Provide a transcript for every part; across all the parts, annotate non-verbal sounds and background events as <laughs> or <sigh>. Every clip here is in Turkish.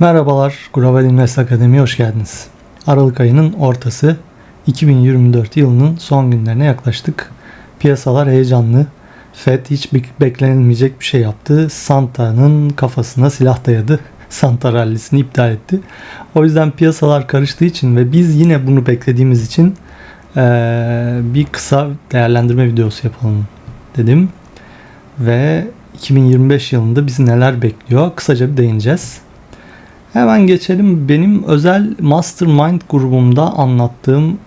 Merhabalar, Global Invest Akademi'ye hoş geldiniz. Aralık ayının ortası, 2024 yılının son günlerine yaklaştık. Piyasalar heyecanlı. Fed hiç bek- beklenilmeyecek bir şey yaptı. Santa'nın kafasına silah dayadı. <laughs> Santa rallisini iptal etti. O yüzden piyasalar karıştığı için ve biz yine bunu beklediğimiz için eee, bir kısa değerlendirme videosu yapalım dedim. Ve 2025 yılında bizi neler bekliyor kısaca bir değineceğiz. Hemen geçelim. Benim özel Mastermind grubumda anlattığım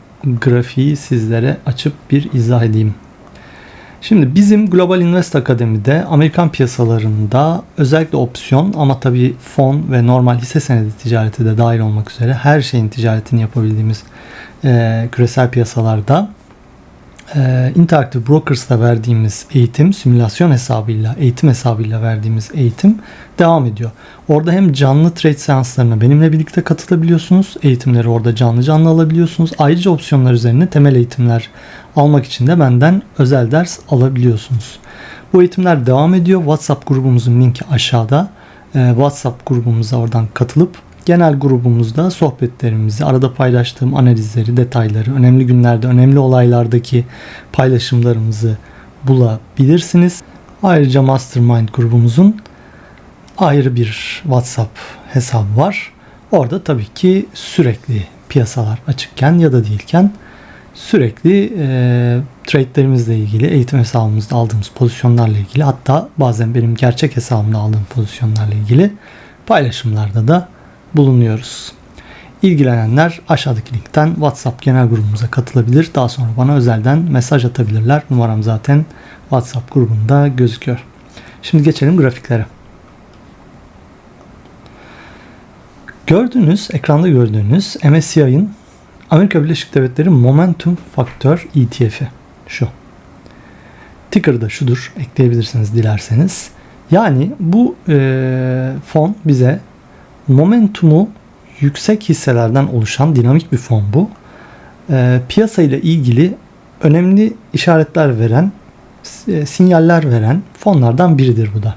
grafiği sizlere açıp bir izah edeyim. Şimdi bizim Global Invest Akademi'de Amerikan piyasalarında özellikle opsiyon ama tabii fon ve normal hisse senedi ticareti de dahil olmak üzere her şeyin ticaretini yapabildiğimiz eee, küresel piyasalarda e, Interactive Brokers'ta verdiğimiz eğitim, simülasyon hesabıyla, eğitim hesabıyla verdiğimiz eğitim devam ediyor. Orada hem canlı trade seanslarına benimle birlikte katılabiliyorsunuz. Eğitimleri orada canlı canlı alabiliyorsunuz. Ayrıca opsiyonlar üzerine temel eğitimler almak için de benden özel ders alabiliyorsunuz. Bu eğitimler devam ediyor. WhatsApp grubumuzun linki aşağıda. Ee, WhatsApp grubumuza oradan katılıp genel grubumuzda sohbetlerimizi, arada paylaştığım analizleri, detayları, önemli günlerde, önemli olaylardaki paylaşımlarımızı bulabilirsiniz. Ayrıca Mastermind grubumuzun ayrı bir WhatsApp hesabı var. Orada tabii ki sürekli piyasalar açıkken ya da değilken sürekli e, trade'lerimizle ilgili eğitim hesabımızda aldığımız pozisyonlarla ilgili hatta bazen benim gerçek hesabımda aldığım pozisyonlarla ilgili paylaşımlarda da bulunuyoruz. İlgilenenler aşağıdaki linkten WhatsApp genel grubumuza katılabilir. Daha sonra bana özelden mesaj atabilirler. Numaram zaten WhatsApp grubunda gözüküyor. Şimdi geçelim grafiklere. Gördüğünüz, ekranda gördüğünüz MSCI'nin Amerika Birleşik Devletleri Momentum Faktör ETF'i şu. Ticker da şudur. Ekleyebilirsiniz dilerseniz. Yani bu e, fon bize momentumu yüksek hisselerden oluşan dinamik bir fon bu. E, piyasa ile ilgili önemli işaretler veren, e, sinyaller veren fonlardan biridir bu da.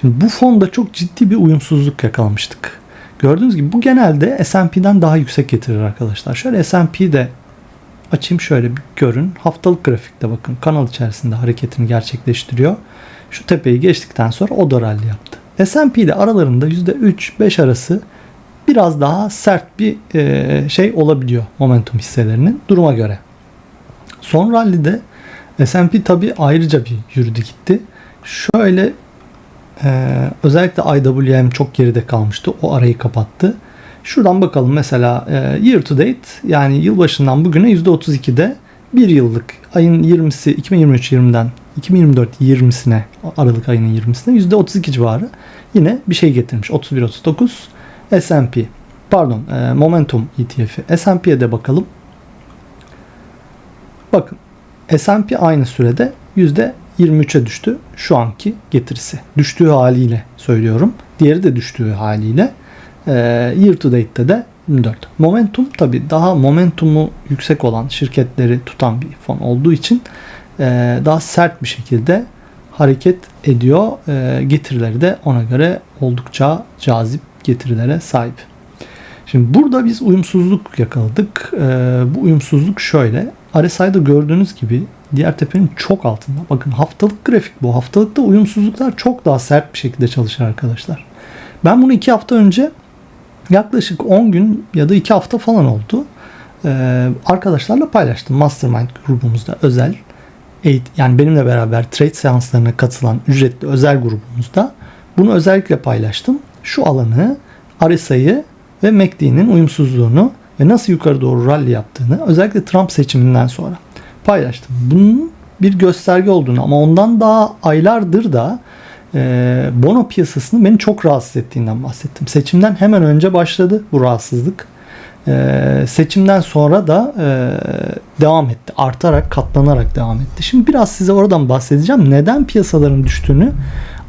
Şimdi bu fonda çok ciddi bir uyumsuzluk yakalamıştık. Gördüğünüz gibi bu genelde S&P'den daha yüksek getirir arkadaşlar. Şöyle S&P'de açayım şöyle bir görün. Haftalık grafikte bakın kanal içerisinde hareketini gerçekleştiriyor. Şu tepeyi geçtikten sonra o da rally yaptı. S&P ile aralarında %3-5 arası biraz daha sert bir e, şey olabiliyor momentum hisselerinin duruma göre. Son rally'de S&P tabi ayrıca bir yürüdü gitti. Şöyle ee, özellikle IWM çok geride kalmıştı. O arayı kapattı. Şuradan bakalım mesela e, year to date yani yılbaşından bugüne %32'de bir yıllık ayın 20'si 2023-20'den 2024-20'sine Aralık ayının 20'sine %32 civarı yine bir şey getirmiş. 31-39 S&P pardon e, Momentum ETF'i S&P'ye de bakalım. Bakın S&P aynı sürede %23'e düştü şu anki getirisi. Düştüğü haliyle söylüyorum. Diğeri de düştüğü haliyle. E, year to date'te de 24. Momentum tabi daha momentumu yüksek olan şirketleri tutan bir fon olduğu için e, daha sert bir şekilde hareket ediyor. E, getirileri de ona göre oldukça cazip getirilere sahip. Şimdi burada biz uyumsuzluk yakaladık. E, bu uyumsuzluk şöyle. RSI'da gördüğünüz gibi diğer tepenin çok altında. Bakın haftalık grafik bu. Haftalıkta uyumsuzluklar çok daha sert bir şekilde çalışır arkadaşlar. Ben bunu iki hafta önce yaklaşık 10 gün ya da 2 hafta falan oldu. Ee, arkadaşlarla paylaştım. Mastermind grubumuzda özel yani benimle beraber trade seanslarına katılan ücretli özel grubumuzda bunu özellikle paylaştım. Şu alanı, RSI'yi ve MACD'nin uyumsuzluğunu ve nasıl yukarı doğru rally yaptığını özellikle Trump seçiminden sonra paylaştım. Bunun bir gösterge olduğunu ama ondan daha aylardır da e, bono piyasasını beni çok rahatsız ettiğinden bahsettim. Seçimden hemen önce başladı bu rahatsızlık. E, seçimden sonra da e, devam etti. Artarak, katlanarak devam etti. Şimdi biraz size oradan bahsedeceğim. Neden piyasaların düştüğünü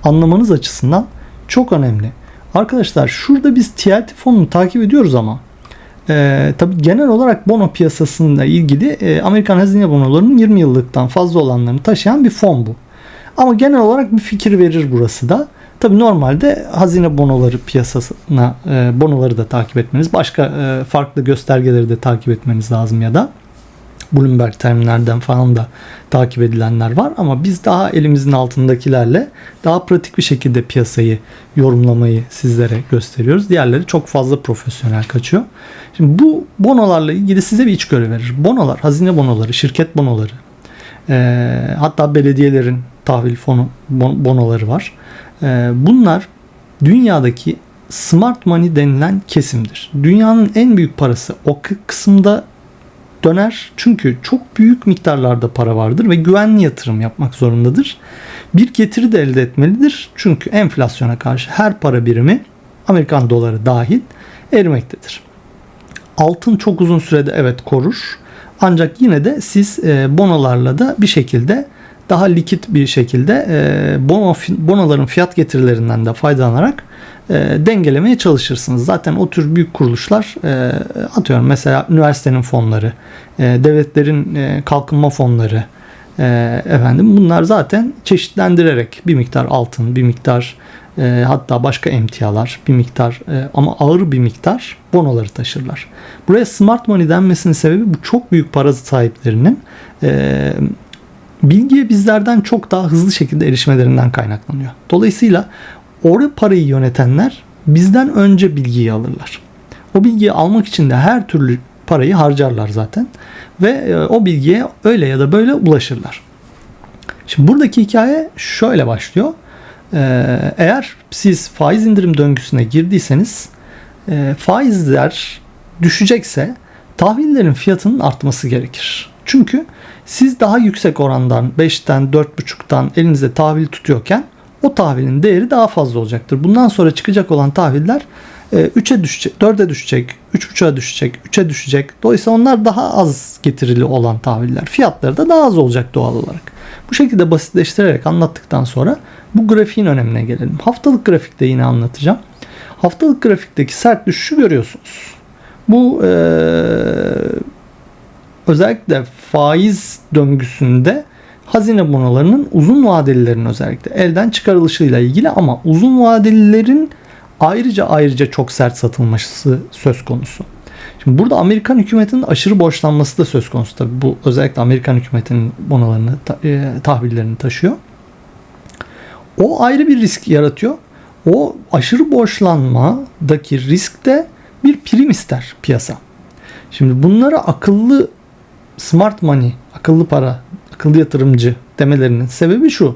anlamanız açısından çok önemli. Arkadaşlar şurada biz TLT fonunu takip ediyoruz ama e, tabii genel olarak bono piyasasıyla ilgili e, Amerikan hazine bonolarının 20 yıllıktan fazla olanlarını taşıyan bir fon bu. Ama genel olarak bir fikir verir burası da. Tabii normalde hazine bonoları piyasasına e, bonoları da takip etmeniz, başka e, farklı göstergeleri de takip etmeniz lazım ya da Bloomberg terminlerden falan da takip edilenler var ama biz daha elimizin altındakilerle daha pratik bir şekilde piyasayı yorumlamayı sizlere gösteriyoruz. Diğerleri çok fazla profesyonel kaçıyor. Şimdi bu bonolarla ilgili size bir iç görev verir. Bonolar, hazine bonoları, şirket bonoları, e, hatta belediyelerin tahvil fonu bonoları var. E, bunlar dünyadaki smart money denilen kesimdir. Dünyanın en büyük parası o kısımda döner. Çünkü çok büyük miktarlarda para vardır ve güvenli yatırım yapmak zorundadır. Bir getiri de elde etmelidir. Çünkü enflasyona karşı her para birimi Amerikan doları dahil erimektedir. Altın çok uzun sürede evet korur. Ancak yine de siz e, bonolarla da bir şekilde daha likit bir şekilde e, bono, bonoların fiyat getirilerinden de faydalanarak e, dengelemeye çalışırsınız. Zaten o tür büyük kuruluşlar e, atıyorum mesela üniversitenin fonları, e, devletlerin e, kalkınma fonları, e, efendim bunlar zaten çeşitlendirerek bir miktar altın, bir miktar e, hatta başka emtialar, bir miktar e, ama ağır bir miktar bonoları taşırlar. Buraya smart money denmesinin sebebi bu çok büyük para sahiplerinin e, bilgiye bizlerden çok daha hızlı şekilde erişmelerinden kaynaklanıyor. Dolayısıyla orada parayı yönetenler bizden önce bilgiyi alırlar. O bilgiyi almak için de her türlü parayı harcarlar zaten ve e, o bilgiye öyle ya da böyle ulaşırlar. Şimdi buradaki hikaye şöyle başlıyor. E, eğer siz faiz indirim döngüsüne girdiyseniz e, faizler düşecekse tahvillerin fiyatının artması gerekir. Çünkü siz daha yüksek orandan 5'ten 4.5'tan elinizde tahvil tutuyorken o tahvilin değeri daha fazla olacaktır. Bundan sonra çıkacak olan tahviller 3'e düşecek, 4'e düşecek, 3.5'a düşecek, 3'e düşecek. Dolayısıyla onlar daha az getirili olan tahviller. Fiyatları da daha az olacak doğal olarak. Bu şekilde basitleştirerek anlattıktan sonra bu grafiğin önemine gelelim. Haftalık grafikte yine anlatacağım. Haftalık grafikteki sert düşüşü görüyorsunuz. Bu ee, özellikle faiz döngüsünde hazine bonolarının uzun vadelilerin özellikle elden çıkarılışıyla ilgili ama uzun vadelilerin ayrıca ayrıca çok sert satılması söz konusu. Şimdi burada Amerikan hükümetinin aşırı borçlanması da söz konusu tabii. Bu özellikle Amerikan hükümetinin bonolarını, e, tahvillerini taşıyor. O ayrı bir risk yaratıyor. O aşırı borçlanmadaki risk de bir prim ister piyasa. Şimdi bunlara akıllı smart money, akıllı para, akıllı yatırımcı demelerinin sebebi şu.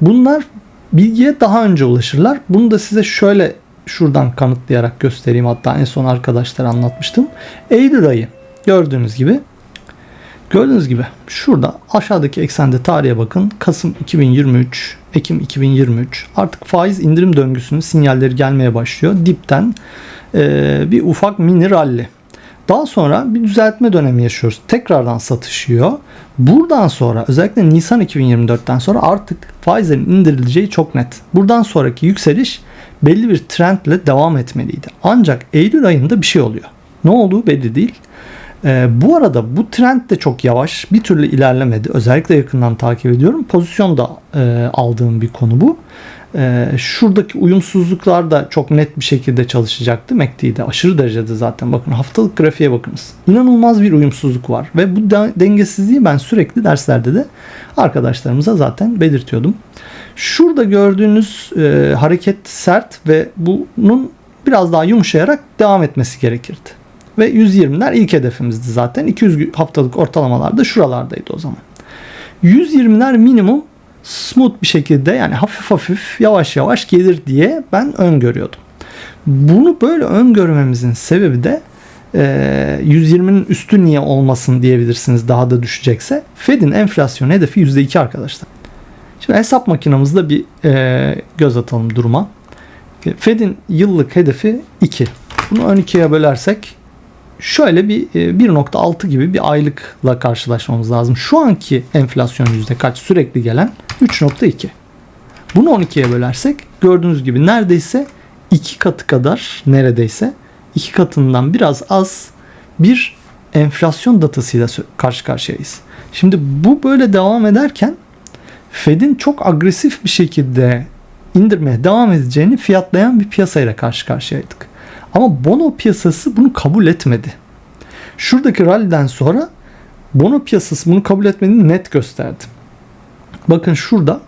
Bunlar bilgiye daha önce ulaşırlar. Bunu da size şöyle şuradan kanıtlayarak göstereyim. Hatta en son arkadaşlar anlatmıştım. Eylül ayı gördüğünüz gibi gördüğünüz gibi şurada aşağıdaki eksende tarihe bakın. Kasım 2023, Ekim 2023 artık faiz indirim döngüsünün sinyalleri gelmeye başlıyor. Dipten e, bir ufak mini rally. Daha sonra bir düzeltme dönemi yaşıyoruz. Tekrardan satışıyor. Buradan sonra özellikle Nisan 2024'ten sonra artık faizlerin indirileceği çok net. Buradan sonraki yükseliş belli bir trendle devam etmeliydi. Ancak Eylül ayında bir şey oluyor. Ne olduğu belli değil. Ee, bu arada bu trend de çok yavaş. Bir türlü ilerlemedi. Özellikle yakından takip ediyorum. Pozisyon da e, aldığım bir konu bu. E, şuradaki uyumsuzluklar da çok net bir şekilde çalışacaktı. MACD'de aşırı derecede zaten. Bakın haftalık grafiğe bakınız. İnanılmaz bir uyumsuzluk var. Ve bu dengesizliği ben sürekli derslerde de arkadaşlarımıza zaten belirtiyordum. Şurada gördüğünüz e, hareket sert ve bunun biraz daha yumuşayarak devam etmesi gerekirdi. Ve 120'ler ilk hedefimizdi zaten. 200 haftalık ortalamalar da şuralardaydı o zaman. 120'ler minimum smooth bir şekilde yani hafif hafif yavaş yavaş gelir diye ben öngörüyordum. Bunu böyle öngörmemizin sebebi de e, 120'nin üstü niye olmasın diyebilirsiniz daha da düşecekse. Fed'in enflasyon hedefi %2 arkadaşlar. Şimdi hesap makinamızda bir e, göz atalım duruma. Fed'in yıllık hedefi 2. Bunu 12'ye bölersek şöyle bir 1.6 e, gibi bir aylıkla karşılaşmamız lazım. Şu anki enflasyon yüzde kaç sürekli gelen 3.2. Bunu 12'ye bölersek gördüğünüz gibi neredeyse iki katı kadar neredeyse iki katından biraz az bir enflasyon datasıyla karşı karşıyayız. Şimdi bu böyle devam ederken Fed'in çok agresif bir şekilde indirmeye devam edeceğini fiyatlayan bir piyasayla karşı karşıyaydık. Ama bono piyasası bunu kabul etmedi. Şuradaki ralliden sonra bono piyasası bunu kabul etmediğini net gösterdi. Bakın şurada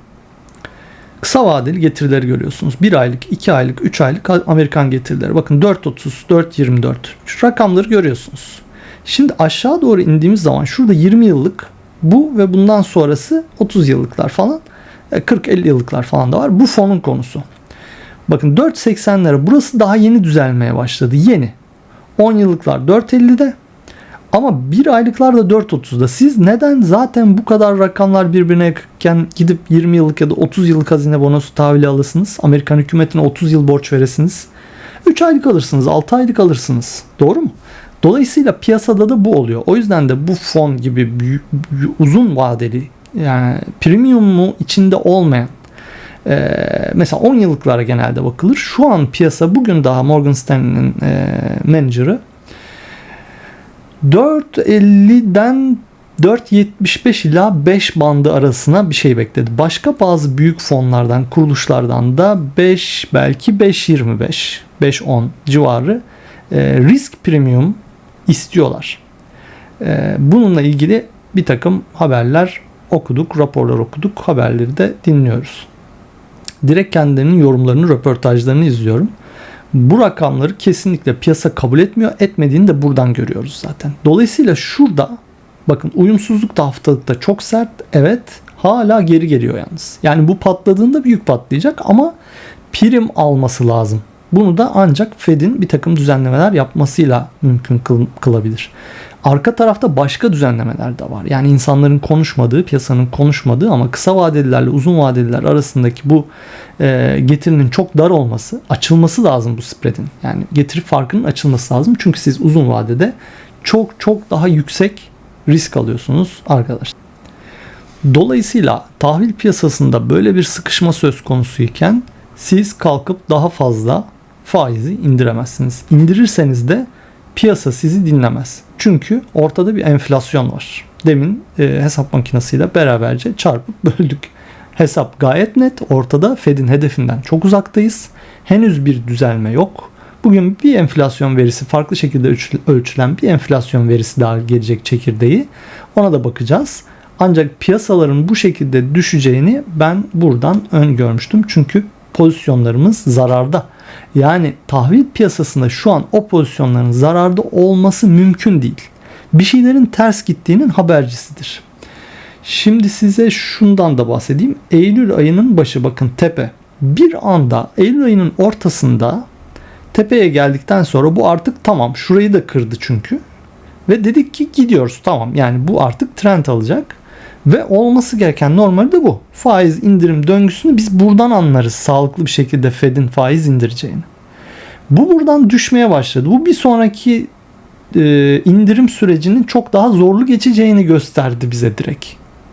kısa vadeli getirileri görüyorsunuz. 1 aylık, 2 aylık, 3 aylık Amerikan getirileri. Bakın 4.30, 4.24. Şu rakamları görüyorsunuz. Şimdi aşağı doğru indiğimiz zaman şurada 20 yıllık bu ve bundan sonrası 30 yıllıklar falan 40-50 e, yıllıklar falan da var. Bu fonun konusu. Bakın 4.80'lere burası daha yeni düzelmeye başladı. Yeni. 10 yıllıklar 4.50'de ama bir aylıklar da 4.30'da. Siz neden zaten bu kadar rakamlar birbirine yakınken gidip 20 yıllık ya da 30 yıllık hazine bonosu tahvili alırsınız? Amerikan hükümetine 30 yıl borç veresiniz. 3 aylık alırsınız, 6 aylık alırsınız. Doğru mu? Dolayısıyla piyasada da bu oluyor. O yüzden de bu fon gibi büyük, uzun vadeli yani premiumu içinde olmayan e, mesela 10 yıllıklara genelde bakılır. Şu an piyasa bugün daha Morgan Stanley'nin e, menajeri 4.50'den 4.75 ila 5 bandı arasına bir şey bekledi. Başka bazı büyük fonlardan, kuruluşlardan da 5 belki 5.25, 5.10 civarı e, risk premium istiyorlar. E, bununla ilgili bir takım haberler okuduk, raporlar okuduk, haberleri de dinliyoruz. Direkt kendilerinin yorumlarını, röportajlarını izliyorum. Bu rakamları kesinlikle piyasa kabul etmiyor. Etmediğini de buradan görüyoruz zaten. Dolayısıyla şurada bakın uyumsuzluk da haftalıkta çok sert. Evet hala geri geliyor yalnız. Yani bu patladığında büyük patlayacak ama prim alması lazım. Bunu da ancak Fed'in bir takım düzenlemeler yapmasıyla mümkün kıl, kılabilir. Arka tarafta başka düzenlemeler de var. Yani insanların konuşmadığı, piyasanın konuşmadığı ama kısa vadelilerle uzun vadeliler arasındaki bu e, getirinin çok dar olması, açılması lazım bu spreadin. Yani getiri farkının açılması lazım. Çünkü siz uzun vadede çok çok daha yüksek risk alıyorsunuz arkadaşlar. Dolayısıyla tahvil piyasasında böyle bir sıkışma söz konusuyken siz kalkıp daha fazla faizi indiremezsiniz. İndirirseniz de piyasa sizi dinlemez. Çünkü ortada bir enflasyon var. Demin e, hesap makinesiyle beraberce çarpıp <laughs> böldük. Hesap gayet net. Ortada Fed'in hedefinden çok uzaktayız. Henüz bir düzelme yok. Bugün bir enflasyon verisi farklı şekilde ölçülen bir enflasyon verisi daha gelecek çekirdeği. Ona da bakacağız. Ancak piyasaların bu şekilde düşeceğini ben buradan öngörmüştüm. Çünkü pozisyonlarımız zararda. Yani tahvil piyasasında şu an o pozisyonların zararda olması mümkün değil. Bir şeylerin ters gittiğinin habercisidir. Şimdi size şundan da bahsedeyim. Eylül ayının başı bakın tepe. Bir anda Eylül ayının ortasında tepeye geldikten sonra bu artık tamam şurayı da kırdı çünkü. Ve dedik ki gidiyoruz tamam yani bu artık trend alacak. Ve olması gereken normali de bu. Faiz indirim döngüsünü biz buradan anlarız sağlıklı bir şekilde Fed'in faiz indireceğini. Bu buradan düşmeye başladı. Bu bir sonraki e, indirim sürecinin çok daha zorlu geçeceğini gösterdi bize direkt.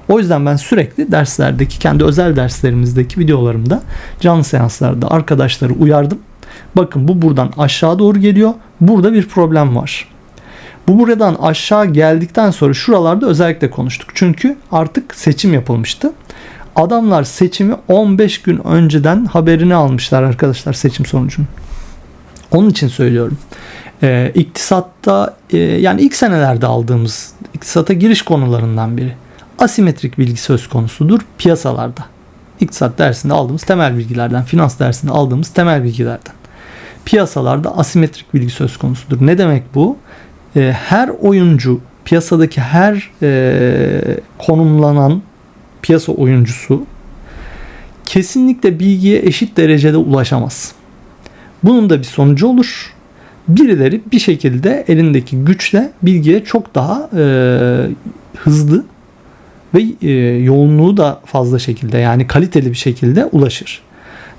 O yüzden ben sürekli derslerdeki kendi özel derslerimizdeki videolarımda canlı seanslarda arkadaşları uyardım. Bakın bu buradan aşağı doğru geliyor. Burada bir problem var. Bu buradan aşağı geldikten sonra şuralarda özellikle konuştuk. Çünkü artık seçim yapılmıştı. Adamlar seçimi 15 gün önceden haberini almışlar arkadaşlar seçim sonucunun. Onun için söylüyorum. Ee, iktisatta e, yani ilk senelerde aldığımız iktisata giriş konularından biri. Asimetrik bilgi söz konusudur piyasalarda. İktisat dersinde aldığımız temel bilgilerden, finans dersinde aldığımız temel bilgilerden. Piyasalarda asimetrik bilgi söz konusudur. Ne demek bu? E, her oyuncu piyasadaki her e, konumlanan piyasa oyuncusu kesinlikle bilgiye eşit derecede ulaşamaz. Bunun da bir sonucu olur. Birileri bir şekilde elindeki güçle bilgiye çok daha e, hızlı ve e, yoğunluğu da fazla şekilde yani kaliteli bir şekilde ulaşır.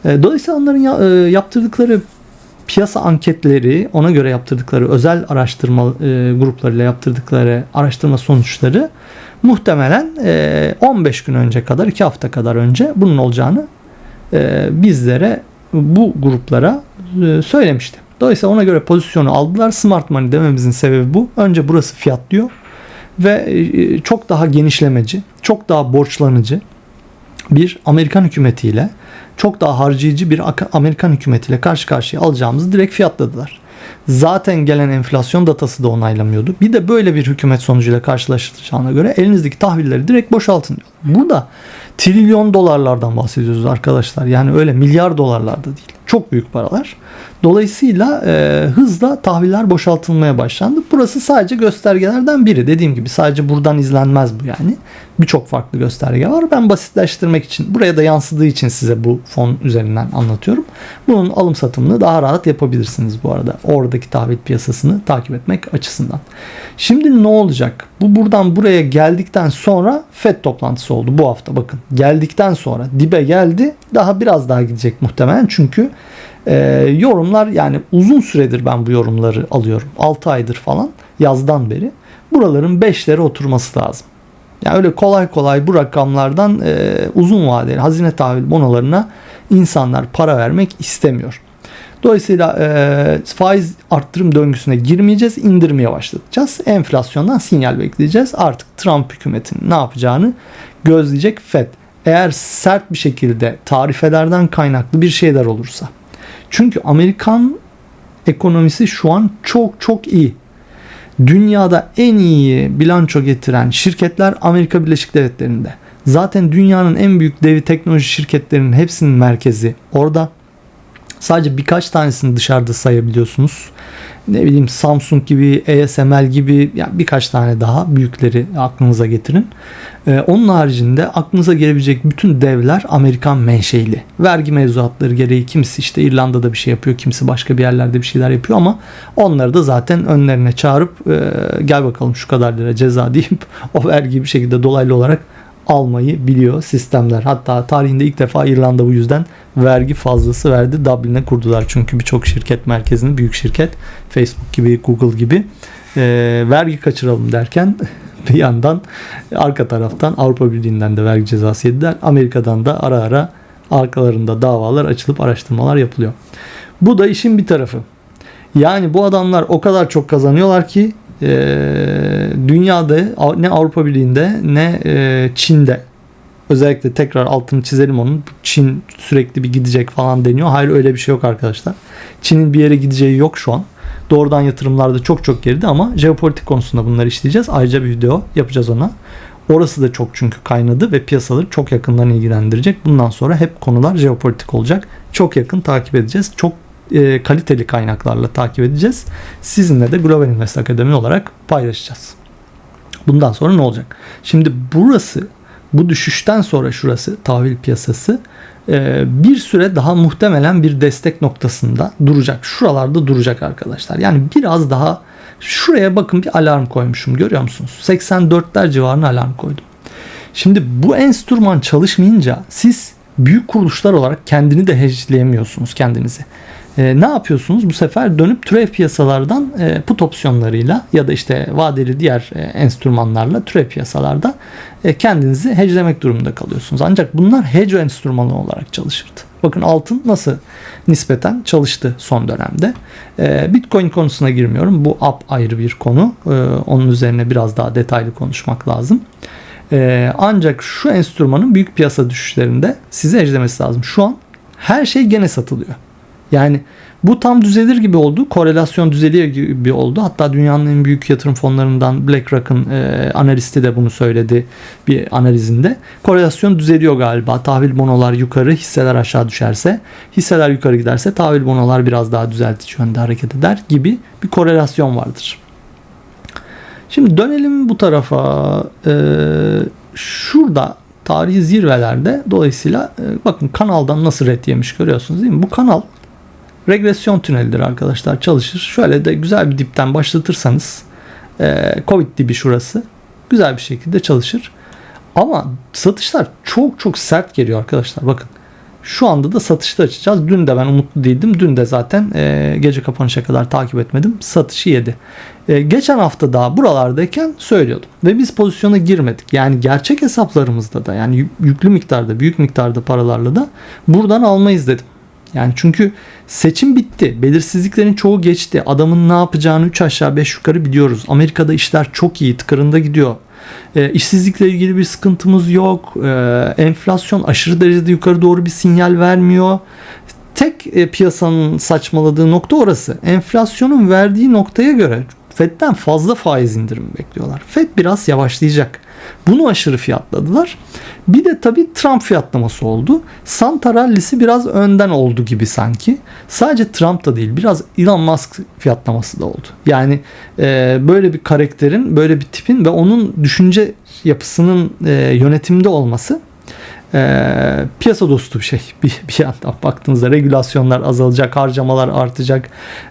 E, dolayısıyla onların ya, e, yaptırdıkları piyasa anketleri, ona göre yaptırdıkları özel araştırma e, gruplarıyla yaptırdıkları araştırma sonuçları muhtemelen e, 15 gün önce kadar, 2 hafta kadar önce bunun olacağını e, bizlere bu gruplara e, söylemişti. Dolayısıyla ona göre pozisyonu aldılar. Smart money dememizin sebebi bu. Önce burası fiyatlıyor ve e, çok daha genişlemeci, çok daha borçlanıcı bir Amerikan hükümetiyle çok daha harcayıcı bir Amerikan hükümetiyle karşı karşıya alacağımızı direkt fiyatladılar. Zaten gelen enflasyon datası da onaylamıyordu. Bir de böyle bir hükümet sonucuyla karşılaşacağına göre elinizdeki tahvilleri direkt boşaltın diyor. Burada trilyon dolarlardan bahsediyoruz arkadaşlar. Yani öyle milyar dolarlarda değil. Çok büyük paralar. Dolayısıyla e, hızla tahviller boşaltılmaya başlandı. Burası sadece göstergelerden biri. Dediğim gibi sadece buradan izlenmez bu yani. Birçok farklı gösterge var. Ben basitleştirmek için buraya da yansıdığı için size bu fon üzerinden anlatıyorum. Bunun alım satımını daha rahat yapabilirsiniz bu arada. Oradaki tahvil piyasasını takip etmek açısından. Şimdi ne olacak? Bu buradan buraya geldikten sonra FED toplantısı oldu bu hafta bakın. Geldikten sonra dibe geldi. Daha biraz daha gidecek muhtemelen çünkü e, yorumlar yani uzun süredir ben bu yorumları alıyorum. 6 aydır falan yazdan beri. Buraların 5'lere oturması lazım. Yani öyle kolay kolay bu rakamlardan e, uzun vadeli hazine tahvil bonolarına insanlar para vermek istemiyor. Dolayısıyla e, faiz arttırım döngüsüne girmeyeceğiz, indirmeye başlatacağız. Enflasyondan sinyal bekleyeceğiz. Artık Trump hükümetinin ne yapacağını gözleyecek FED. Eğer sert bir şekilde tarifelerden kaynaklı bir şeyler olursa. Çünkü Amerikan ekonomisi şu an çok çok iyi. Dünyada en iyi bilanço getiren şirketler Amerika Birleşik Devletleri'nde. Zaten dünyanın en büyük devi teknoloji şirketlerinin hepsinin merkezi orada. Sadece birkaç tanesini dışarıda sayabiliyorsunuz. Ne bileyim Samsung gibi, ASML gibi yani birkaç tane daha büyükleri aklınıza getirin. Ee, onun haricinde aklınıza gelebilecek bütün devler Amerikan menşeili. Vergi mevzuatları gereği kimisi işte İrlanda'da bir şey yapıyor, kimisi başka bir yerlerde bir şeyler yapıyor ama onları da zaten önlerine çağırıp e, gel bakalım şu kadar lira ceza <laughs> deyip o vergiyi bir şekilde dolaylı olarak almayı biliyor sistemler. Hatta tarihinde ilk defa İrlanda bu yüzden vergi fazlası verdi. Dublin'e kurdular çünkü birçok şirket merkezini büyük şirket Facebook gibi Google gibi e, vergi kaçıralım derken <laughs> bir yandan arka taraftan Avrupa Birliği'nden de vergi cezası yediler. Amerika'dan da ara ara arkalarında davalar açılıp araştırmalar yapılıyor. Bu da işin bir tarafı. Yani bu adamlar o kadar çok kazanıyorlar ki e, dünyada ne Avrupa Birliği'nde ne e, Çin'de özellikle tekrar altını çizelim onun Çin sürekli bir gidecek falan deniyor. Hayır öyle bir şey yok arkadaşlar. Çin'in bir yere gideceği yok şu an. Doğrudan yatırımlarda çok çok geride ama jeopolitik konusunda bunları işleyeceğiz. Ayrıca bir video yapacağız ona. Orası da çok çünkü kaynadı ve piyasaları çok yakından ilgilendirecek. Bundan sonra hep konular jeopolitik olacak. Çok yakın takip edeceğiz. Çok e, kaliteli kaynaklarla takip edeceğiz. Sizinle de Global Invest Akademi olarak paylaşacağız. Bundan sonra ne olacak? Şimdi burası bu düşüşten sonra şurası tahvil piyasası e, bir süre daha muhtemelen bir destek noktasında duracak. Şuralarda duracak arkadaşlar. Yani biraz daha şuraya bakın bir alarm koymuşum görüyor musunuz? 84'ler civarına alarm koydum. Şimdi bu enstrüman çalışmayınca siz büyük kuruluşlar olarak kendini de hedgeleyemiyorsunuz kendinizi e, ne yapıyorsunuz? Bu sefer dönüp türev piyasalardan e, put opsiyonlarıyla ya da işte vadeli diğer e, enstrümanlarla türev piyasalarda e, kendinizi hedgelemek durumunda kalıyorsunuz. Ancak bunlar hedge enstrümanı olarak çalışırdı. Bakın altın nasıl nispeten çalıştı son dönemde. E, Bitcoin konusuna girmiyorum. Bu up ayrı bir konu. E, onun üzerine biraz daha detaylı konuşmak lazım. E, ancak şu enstrümanın büyük piyasa düşüşlerinde size hedgelemesi lazım. Şu an her şey gene satılıyor. Yani bu tam düzelir gibi oldu. Korelasyon düzeliyor gibi oldu. Hatta dünyanın en büyük yatırım fonlarından BlackRock'ın e, analisti de bunu söyledi bir analizinde. Korelasyon düzeliyor galiba. Tahvil bonolar yukarı, hisseler aşağı düşerse, hisseler yukarı giderse tahvil bonolar biraz daha düzeltici yönde hareket eder gibi bir korelasyon vardır. Şimdi dönelim bu tarafa. Ee, şurada tarihi zirvelerde dolayısıyla e, bakın kanaldan nasıl red yemiş görüyorsunuz değil mi? Bu kanal regresyon tünelidir arkadaşlar çalışır. Şöyle de güzel bir dipten başlatırsanız e, Covid dibi şurası güzel bir şekilde çalışır. Ama satışlar çok çok sert geliyor arkadaşlar. Bakın şu anda da satışta açacağız. Dün de ben umutlu değildim. Dün de zaten e, gece kapanışa kadar takip etmedim. Satışı yedi. E, geçen hafta daha buralardayken söylüyordum. Ve biz pozisyona girmedik. Yani gerçek hesaplarımızda da yani yüklü miktarda büyük miktarda paralarla da buradan almayız dedim. Yani çünkü seçim bitti. Belirsizliklerin çoğu geçti. Adamın ne yapacağını 3 aşağı 5 yukarı biliyoruz. Amerika'da işler çok iyi, tıkırında gidiyor. E, işsizlikle ilgili bir sıkıntımız yok. E, enflasyon aşırı derecede yukarı doğru bir sinyal vermiyor. Tek e, piyasanın saçmaladığı nokta orası. Enflasyonun verdiği noktaya göre Fed'den fazla faiz indirimi bekliyorlar. Fed biraz yavaşlayacak. Bunu aşırı fiyatladılar. Bir de tabii Trump fiyatlaması oldu. Santa rallisi biraz önden oldu gibi sanki. Sadece Trump da değil biraz Elon Musk fiyatlaması da oldu. Yani e, böyle bir karakterin, böyle bir tipin ve onun düşünce yapısının e, yönetimde olması e, piyasa dostu bir şey. <laughs> Bir, bir yandan baktığınızda regülasyonlar azalacak, harcamalar artacak.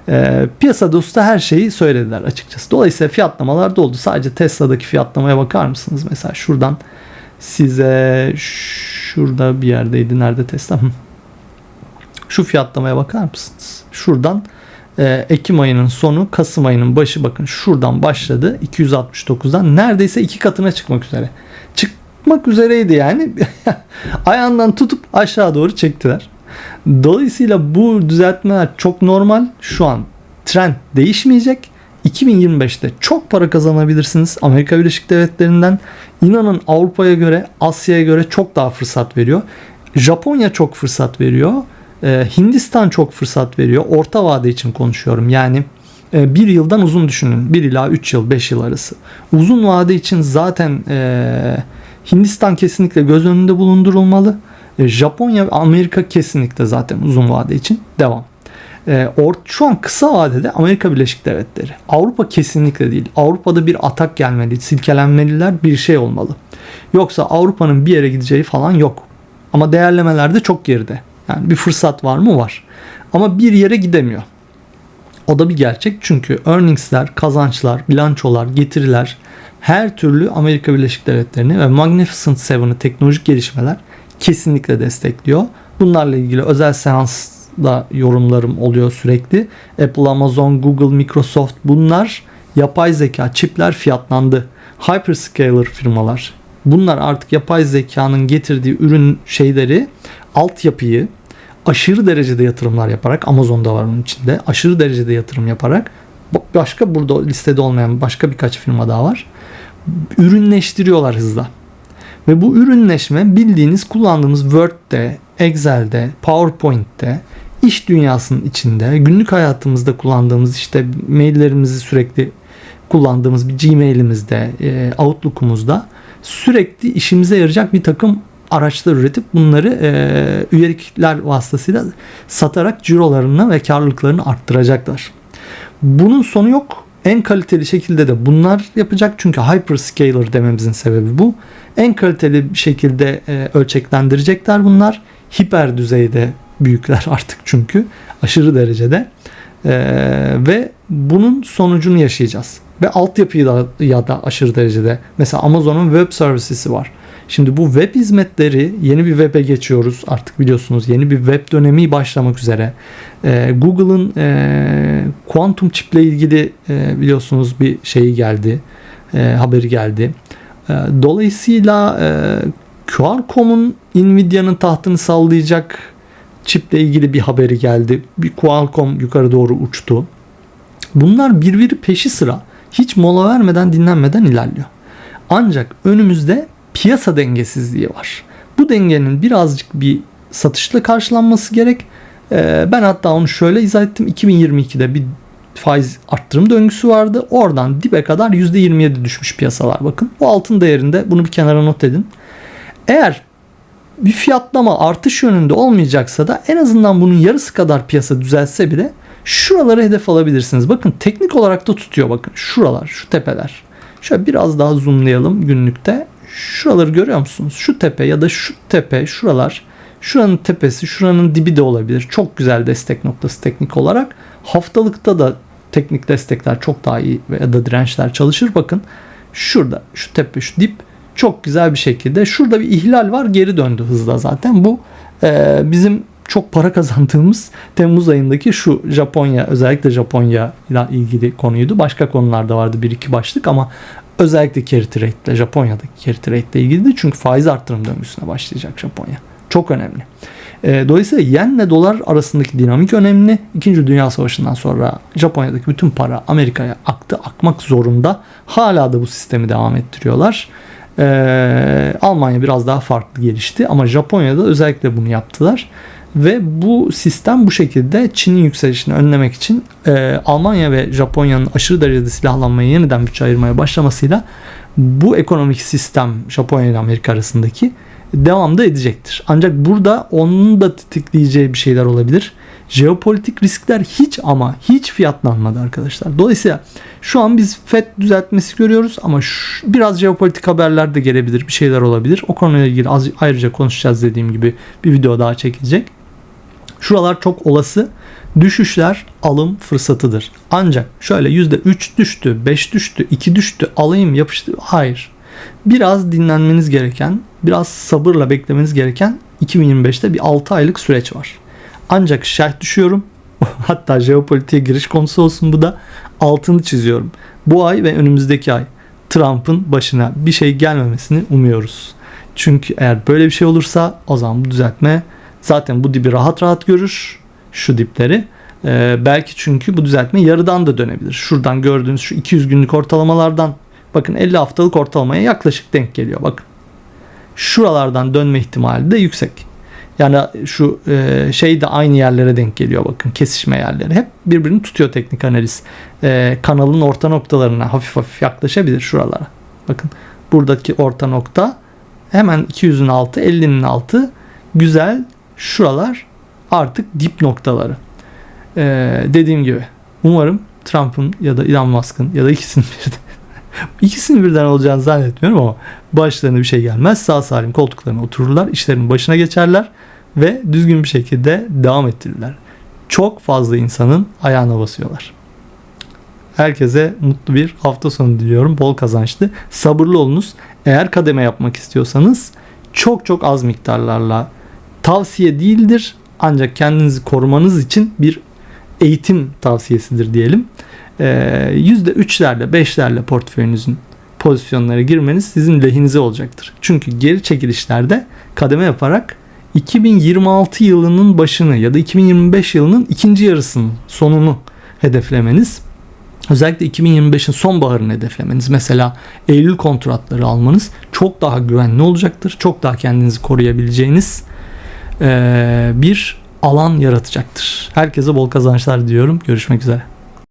E, piyasa dostu her şeyi söylediler açıkçası. Dolayısıyla fiyatlamalar da oldu. Sadece Tesla'daki fiyatlamaya bakar mısınız? Mesela şuradan size şurada bir yerdeydi. Nerede Tesla? Şu fiyatlamaya bakar mısınız? Şuradan e, Ekim ayının sonu Kasım ayının başı bakın şuradan başladı 269'dan neredeyse iki katına çıkmak üzere. Çıkmak üzereydi yani. <laughs> Ayağından tutup aşağı doğru çektiler. Dolayısıyla bu düzeltmeler çok normal. Şu an trend değişmeyecek. 2025'te çok para kazanabilirsiniz. Amerika Birleşik Devletleri'nden inanın Avrupa'ya göre, Asya'ya göre çok daha fırsat veriyor. Japonya çok fırsat veriyor. Ee, Hindistan çok fırsat veriyor. Orta vade için konuşuyorum. Yani e, bir yıldan uzun düşünün. 1 ila 3 yıl, 5 yıl arası. Uzun vade için zaten e, Hindistan kesinlikle göz önünde bulundurulmalı. E, Japonya ve Amerika kesinlikle zaten uzun vade için devam. E, şu an kısa vadede Amerika Birleşik Devletleri. Avrupa kesinlikle değil. Avrupa'da bir atak gelmeli, silkelenmeliler bir şey olmalı. Yoksa Avrupa'nın bir yere gideceği falan yok. Ama değerlemeler de çok geride. Yani bir fırsat var mı? Var. Ama bir yere gidemiyor. O da bir gerçek çünkü earningsler, kazançlar, bilançolar, getiriler her türlü Amerika Birleşik Devletleri'ni ve Magnificent Seven'ı teknolojik gelişmeler kesinlikle destekliyor. Bunlarla ilgili özel seansda yorumlarım oluyor sürekli. Apple, Amazon, Google, Microsoft bunlar yapay zeka çipler fiyatlandı. Hyperscaler firmalar bunlar artık yapay zekanın getirdiği ürün şeyleri altyapıyı aşırı derecede yatırımlar yaparak Amazon'da var onun içinde aşırı derecede yatırım yaparak başka burada listede olmayan başka birkaç firma daha var. Ürünleştiriyorlar hızla. Ve bu ürünleşme bildiğiniz kullandığımız Word'de, Excel'de, PowerPoint'te, iş dünyasının içinde, günlük hayatımızda kullandığımız işte maillerimizi sürekli kullandığımız bir Gmail'imizde, e, Outlook'umuzda sürekli işimize yarayacak bir takım araçlar üretip bunları e, üyelikler vasıtasıyla satarak cirolarını ve karlılıklarını arttıracaklar. Bunun sonu yok. En kaliteli şekilde de bunlar yapacak. Çünkü hyperscaler dememizin sebebi bu. En kaliteli şekilde e, ölçeklendirecekler bunlar. Hiper düzeyde büyükler <laughs> artık çünkü aşırı derecede. E, ve bunun sonucunu yaşayacağız. Ve altyapıyı da ya da aşırı derecede. Mesela Amazon'un web servicesi var. Şimdi bu web hizmetleri yeni bir web'e geçiyoruz artık biliyorsunuz yeni bir web dönemi başlamak üzere. Ee, Google'ın e, kuantum çiple ilgili e, biliyorsunuz bir şeyi geldi, e, haberi geldi. Dolayısıyla e, Qualcomm'un Nvidia'nın tahtını sallayacak çiple ilgili bir haberi geldi. Bir Qualcomm yukarı doğru uçtu. Bunlar birbiri peşi sıra hiç mola vermeden dinlenmeden ilerliyor. Ancak önümüzde piyasa dengesizliği var. Bu dengenin birazcık bir satışla karşılanması gerek. Ee, ben hatta onu şöyle izah ettim. 2022'de bir faiz arttırım döngüsü vardı. Oradan dibe kadar %27 düşmüş piyasalar bakın. Bu altın değerinde bunu bir kenara not edin. Eğer bir fiyatlama artış yönünde olmayacaksa da en azından bunun yarısı kadar piyasa düzelse bile şuraları hedef alabilirsiniz. Bakın teknik olarak da tutuyor bakın. Şuralar, şu tepeler. Şöyle biraz daha zoomlayalım günlükte. Şuraları görüyor musunuz? Şu tepe ya da şu tepe şuralar şuranın tepesi şuranın dibi de olabilir. Çok güzel destek noktası teknik olarak. Haftalıkta da teknik destekler çok daha iyi ya da dirençler çalışır. Bakın şurada şu tepe şu dip çok güzel bir şekilde. Şurada bir ihlal var geri döndü hızla zaten. Bu e, bizim çok para kazandığımız Temmuz ayındaki şu Japonya özellikle Japonya ile ilgili konuydu. Başka konularda vardı bir iki başlık ama Özellikle carry trade ile Japonya'daki carry trade ile ilgili de çünkü faiz arttırım döngüsüne başlayacak Japonya. Çok önemli. E, dolayısıyla yenle dolar arasındaki dinamik önemli. İkinci Dünya Savaşı'ndan sonra Japonya'daki bütün para Amerika'ya aktı, akmak zorunda. Hala da bu sistemi devam ettiriyorlar. E, Almanya biraz daha farklı gelişti ama Japonya'da özellikle bunu yaptılar. Ve bu sistem bu şekilde Çin'in yükselişini önlemek için e, Almanya ve Japonya'nın aşırı derecede silahlanmaya yeniden bütçe ayırmaya başlamasıyla bu ekonomik sistem Japonya ile Amerika arasındaki devam da edecektir. Ancak burada onun da tetikleyeceği bir şeyler olabilir. Jeopolitik riskler hiç ama hiç fiyatlanmadı arkadaşlar. Dolayısıyla şu an biz FED düzeltmesi görüyoruz ama şu, biraz jeopolitik haberler de gelebilir. Bir şeyler olabilir. O konuyla ilgili az, ayrıca konuşacağız dediğim gibi bir video daha çekilecek. Şuralar çok olası. Düşüşler alım fırsatıdır. Ancak şöyle %3 düştü, 5 düştü, 2 düştü, alayım yapıştı. Hayır. Biraz dinlenmeniz gereken, biraz sabırla beklemeniz gereken 2025'te bir 6 aylık süreç var. Ancak şerh düşüyorum. <laughs> Hatta jeopolitiğe giriş konusu olsun bu da. Altını çiziyorum. Bu ay ve önümüzdeki ay Trump'ın başına bir şey gelmemesini umuyoruz. Çünkü eğer böyle bir şey olursa o zaman bu düzeltme zaten bu dibi rahat rahat görür. Şu dipleri. Ee, belki çünkü bu düzeltme yarıdan da dönebilir. Şuradan gördüğünüz şu 200 günlük ortalamalardan bakın 50 haftalık ortalamaya yaklaşık denk geliyor. Bakın şuralardan dönme ihtimali de yüksek. Yani şu e, şey de aynı yerlere denk geliyor bakın kesişme yerleri. Hep birbirini tutuyor teknik analiz. E, kanalın orta noktalarına hafif hafif yaklaşabilir şuralara. Bakın buradaki orta nokta hemen 200'ün altı 50'nin altı güzel şuralar artık dip noktaları. E, dediğim gibi umarım Trump'ın ya da Elon Musk'ın ya da ikisinin <laughs> birden İkisinin birden olacağını zannetmiyorum ama başlarına bir şey gelmez. Sağ salim koltuklarına otururlar, işlerinin başına geçerler ve düzgün bir şekilde devam ettirirler. Çok fazla insanın ayağına basıyorlar. Herkese mutlu bir hafta sonu diliyorum. Bol kazançlı. Sabırlı olunuz. Eğer kademe yapmak istiyorsanız çok çok az miktarlarla tavsiye değildir. Ancak kendinizi korumanız için bir eğitim tavsiyesidir diyelim. %3'lerle ee, 5'lerle portföyünüzün pozisyonlara girmeniz sizin lehinize olacaktır. Çünkü geri çekilişlerde kademe yaparak 2026 yılının başını ya da 2025 yılının ikinci yarısının sonunu hedeflemeniz özellikle 2025'in sonbaharını hedeflemeniz mesela Eylül kontratları almanız çok daha güvenli olacaktır. Çok daha kendinizi koruyabileceğiniz bir alan yaratacaktır. Herkese bol kazançlar diliyorum. Görüşmek üzere.